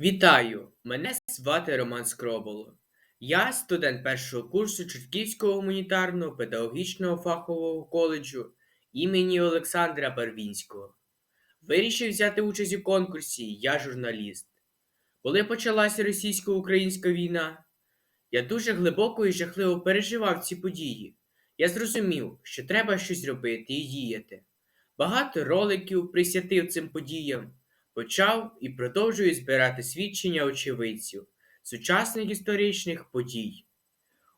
Вітаю! Мене звати Роман Скроболо. Я студент першого курсу Чортківського гуманітарного педагогічного фахового коледжу імені Олександра Барвінського. Вирішив взяти участь у конкурсі Я журналіст. Коли почалася російсько-українська війна, я дуже глибоко і жахливо переживав ці події. Я зрозумів, що треба щось робити і діяти. Багато роликів присвятив цим подіям почав і продовжую збирати свідчення очевидців сучасних історичних подій.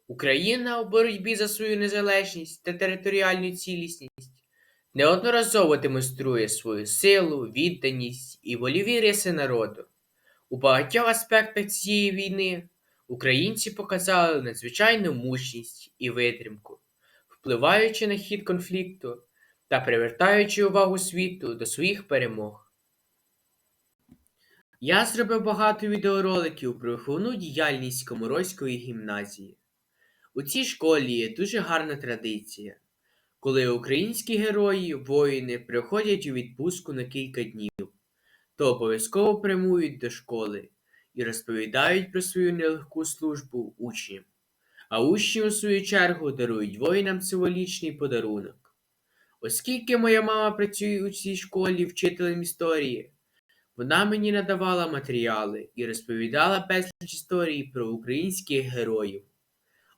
Україна у боротьбі за свою незалежність та територіальну цілісність неодноразово демонструє свою силу, відданість і воліві риси народу. У багатьох аспектах цієї війни українці показали надзвичайну мужність і витримку, впливаючи на хід конфлікту та привертаючи увагу світу до своїх перемог. Я зробив багато відеороликів про виховну діяльність Коморозької гімназії. У цій школі є дуже гарна традиція, коли українські герої, воїни приходять у відпустку на кілька днів, то обов'язково прямують до школи і розповідають про свою нелегку службу учням, а учні, у свою чергу, дарують воїнам символічний подарунок. Оскільки моя мама працює у цій школі вчителем історії, вона мені надавала матеріали і розповідала безліч історій про українських героїв.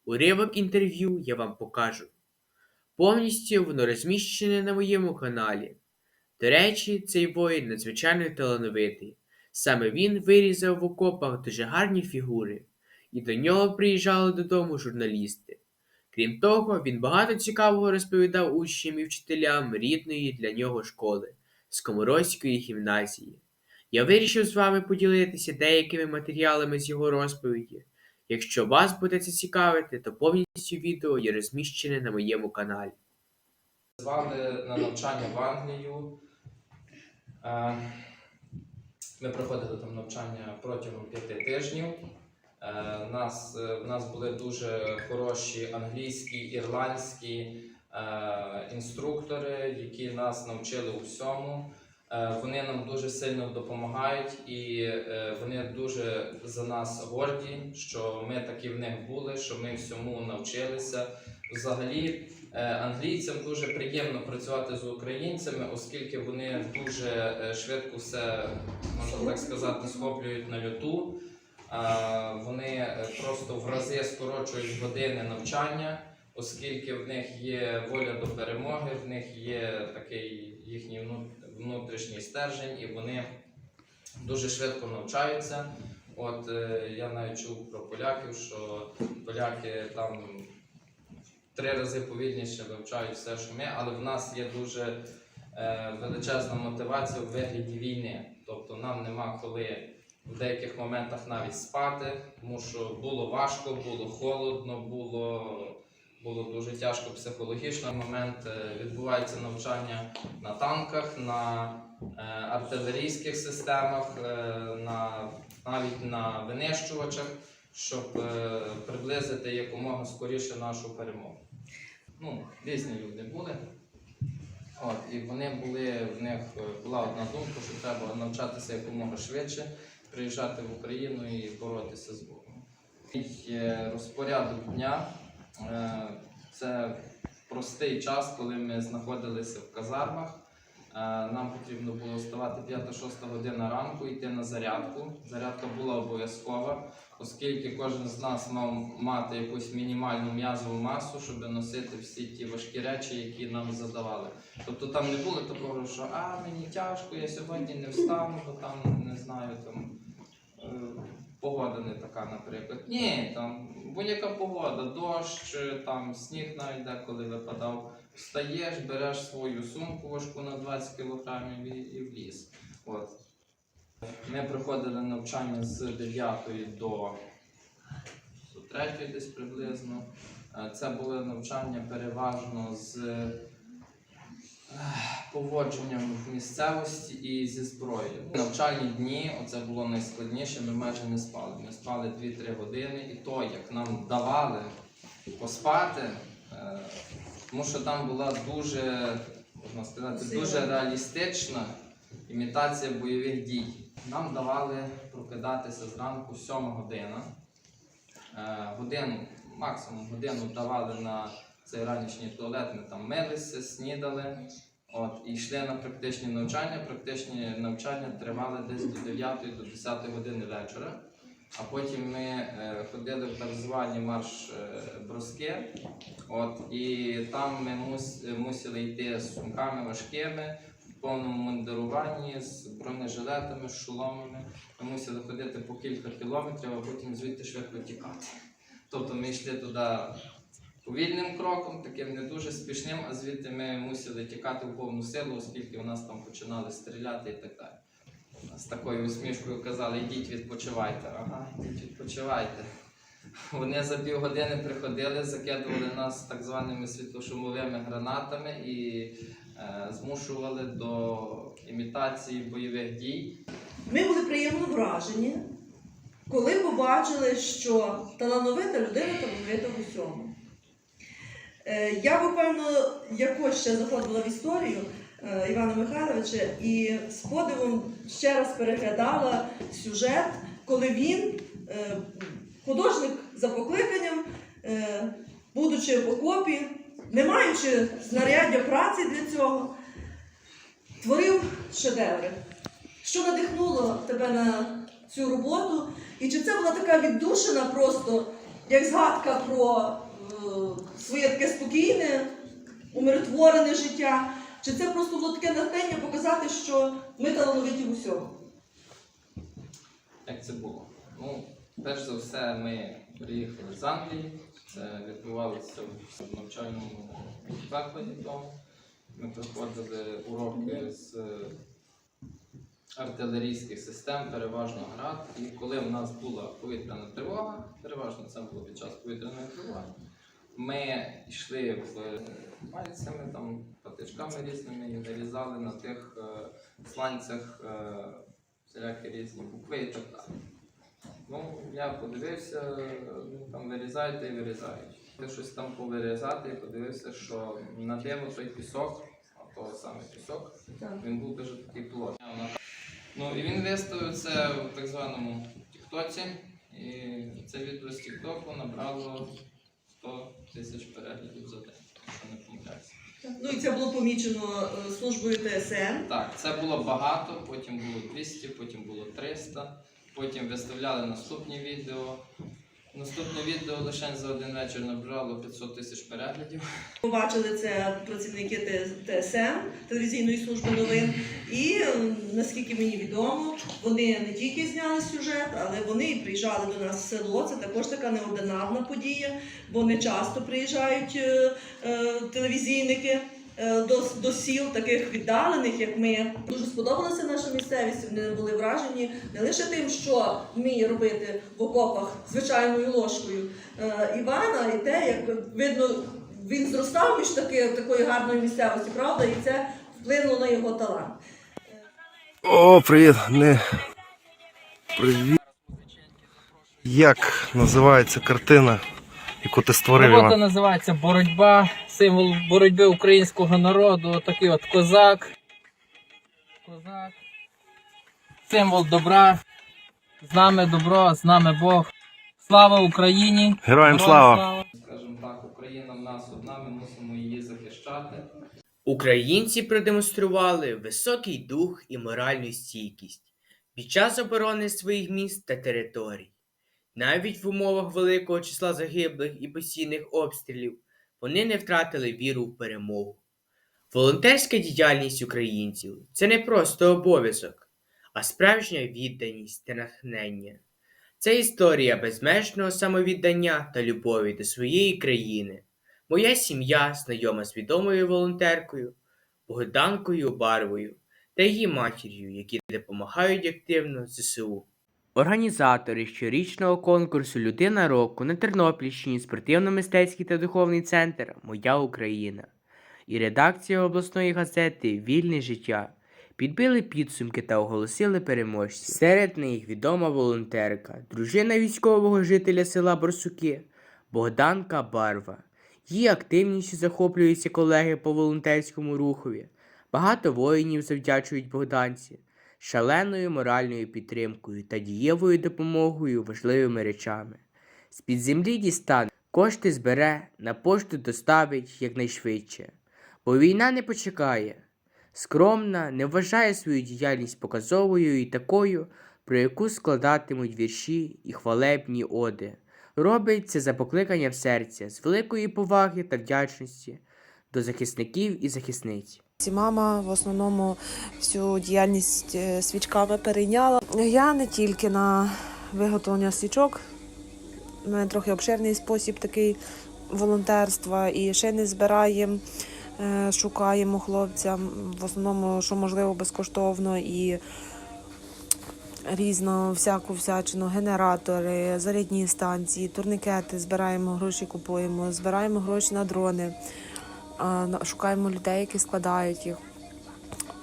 Уривок інтерв'ю я вам покажу. Повністю воно розміщене на моєму каналі. До речі, цей воїн надзвичайно талановитий. Саме він вирізав в окопах дуже гарні фігури, і до нього приїжджали додому журналісти. Крім того, він багато цікавого розповідав учням і вчителям рідної для нього школи Скоморозької гімназії. Я вирішив з вами поділитися деякими матеріалами з його розповіді. Якщо вас буде це цікавити, то повністю відео є розміщене на моєму каналі. Звали на навчання в Англію. Е, Ми проходили там навчання протягом п'яти тижнів. Е, Нас, е, в нас були дуже хороші англійські, ірландські інструктори, які нас навчили усьому. Е, Вони нам дуже сильно допомагають і е, вони дуже за нас горді, що ми такі в них були, що ми всьому навчилися. Взагалі, Е, Англійцям дуже приємно працювати з українцями, оскільки вони дуже е, швидко все, можна так сказати, схоплюють на люту. Вони е, просто в рази скорочують години навчання, оскільки в них є воля до перемоги, в них є такий їхній вну- внутрішній стержень, і вони дуже швидко навчаються. От е, я навіть чув про поляків, що поляки там три рази повільніше вивчають все, що ми, але в нас є дуже е, величезна мотивація у вигляді війни. Тобто нам нема коли в деяких моментах навіть спати, тому що було важко, було холодно, було, було дуже тяжко психологічно. В момент е, відбувається навчання на танках, на е, артилерійських системах, е, на, навіть на винищувачах, щоб приблизити якомога скоріше нашу перемогу. Ну, різні люди були. От, і вони були, в них була одна думка, що треба навчатися якомога швидше, приїжджати в Україну і боротися з е, розпорядок дня це простий час, коли ми знаходилися в казармах. Е, Нам потрібно було вставати 5-6 година ранку, йти на зарядку. Зарядка була обов'язкова, оскільки кожен з нас мав мати якусь мінімальну м'язову масу, щоб носити всі ті важкі речі, які нам задавали. Тобто там не було такого, що а мені тяжко, я сьогодні не встану, бо там не знаю там. Погода не така, наприклад. Ні, там будь-яка погода, дощ, там сніг навіть деколи випадав. Встаєш, береш свою сумку важку на 20 кілограмів і, і в ліс. От. Ми проходили навчання з 9 до, до 3 десь приблизно. Е, Це були навчання переважно з поводженням в місцевості і зі зброєю. Навчальні дні, оце було найскладніше, ми майже не спали. Ми спали 2-3 години, і то, як нам давали поспати, е, тому що там була дуже, можна сказати, дуже реалістична імітація бойових дій. нам давали прокидатися зранку 7 година. Е, годину, максимум годину давали на цей ранішній туалет, ми там милися, снідали. От, і йшли на практичні навчання. Практичні навчання тривали десь до 9 до 10 години вечора. А потім ми е, ходили в так звані марш е, броски. От, і там ми мус, мусили йти з сумками важкими, в повному мундируванні, з бронежилетами, з шоломами. Ми мусили ходити по кілька кілометрів, а потім звідти швидко тікати. Тобто ми йшли туди повільним кроком, таким не дуже спішним, а звідти ми мусили тікати в повну силу, оскільки у нас там починали стріляти і так далі. З такою усмішкою казали, йдіть відпочивайте. Ага, йдіть відпочивайте. Вони за півгодини приходили, закидували нас так званими світлошумовими гранатами і е, змушували до імітації бойових дій. Ми були приємно вражені, коли побачили, що талановита людина талановита в усьому. Е, Я буквально якось ще заходила в історію е, Івана Михайловича і з подивом ще раз переглядала сюжет, коли він, е, художник за покликанням, будучи в окопі, не маючи знаряддя праці для цього, творив шедеври. Що надихнуло тебе на цю роботу? І чи це була така віддушина просто, як згадка про своє таке спокійне, умиротворене життя? Чи це просто було таке натхнення показати, що ми талановиті в усьому? Як це було? Ну, перш за все, ми приїхали з Англії. Це відбувалося в навчальному закладі. Ми проходили уроки з е, артилерійських систем, переважно град. І коли в нас була повітряна тривога, переважно це було під час повітряної тривоги, ми йшли в пальцями, там, патичками різними і вирізали на тих е, сланцях е, всілякі різні букви і так далі. Ну, я подивився, ну, там вирізають і вирізають. Ти щось там повирізати і подивився, що на диво той пісок, а то саме пісок, він був дуже такий плотний. Ну і він виставив це в так званому Тіктоці. І це відео з Тіктоку набрало 100 тисяч переглядів за день, якщо не помиляюся. Ну і це було помічено е, службою ТСН. Так, це було багато, потім було 200, потім було 300, потім виставляли наступні відео. Наступне відео лише за один вечір набрало 500 тисяч переглядів. Побачили це працівники ТСН телевізійної служби новин. І наскільки мені відомо, вони не тільки зняли сюжет, але вони і приїжджали до нас в село. Це також така неординарна подія, бо не часто приїжджають е, е, телевізійники. Е, До, до сіл таких віддалених, як ми, дуже сподобалася наша місцевість. Вони були вражені не лише тим, що вміє робити в окопах звичайною ложкою е, Івана, і те, як видно, він зростав між таки, такої гарної місцевості, правда, і це вплинуло на його талант. О, привіт. Не... Привіт. Як називається картина, яку ти створив? Робота Іван? називається Боротьба, символ боротьби українського народу. Такий от козак. Козак. Символ добра. З нами добро, з нами Бог. Слава Україні! Героям Героям слава! Скажімо так, Україна в нас одна, ми мусимо її захищати. Українці продемонстрували високий дух і моральну стійкість під час оборони своїх міст та територій. Навіть в умовах великого числа загиблих і постійних обстрілів вони не втратили віру в перемогу. Волонтерська діяльність українців це не просто обов'язок, а справжня відданість та натхнення. Це історія безмежного самовіддання та любові до своєї країни. Моя сім'я знайома з відомою волонтеркою Богданкою Барвою та її матір'ю, які допомагають активно ЗСУ. Організатори щорічного конкурсу Людина року на Тернопільщині спортивно-мистецький та духовний центр Моя Україна і редакція обласної газети Вільне життя підбили підсумки та оголосили переможців. Серед них відома волонтерка, дружина військового жителя села Борсуки Богданка Барва. Її активністю захоплюються колеги по волонтерському рухові. Багато воїнів завдячують Богданці. Шаленою моральною підтримкою та дієвою допомогою важливими речами. З-під землі дістане, кошти збере, на пошту доставить якнайшвидше. Бо війна не почекає. Скромна, не вважає свою діяльність показовою і такою, про яку складатимуть вірші і хвалебні оди. Робить це за покликанням серця, з великої поваги та вдячності до захисників і захисниць. Мама в основному всю діяльність е, свічками перейняла. Я не тільки на виготовлення свічок, у мене трохи обширний спосіб такий волонтерства, і шини збираємо, е, шукаємо хлопцям, в основному, що можливо, безкоштовно і різну всяку всячину, генератори, зарядні станції, турникети, збираємо гроші, купуємо, збираємо гроші на дрони. Шукаємо людей, які складають їх.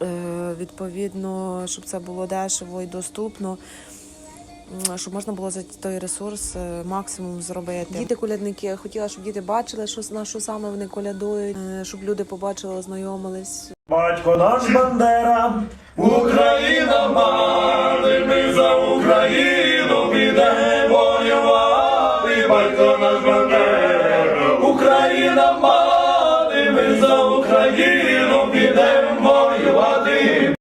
Е, Відповідно, щоб це було дешево і доступно, щоб можна було за той ресурс е, максимум зробити. Діти колядники, я хотіла, щоб діти бачили, що, на що саме вони колядують, е, щоб люди побачили, ознайомились. Батько наш Бандера, Україна мати, ми за Україну мати, ми за Україну підемо воювати.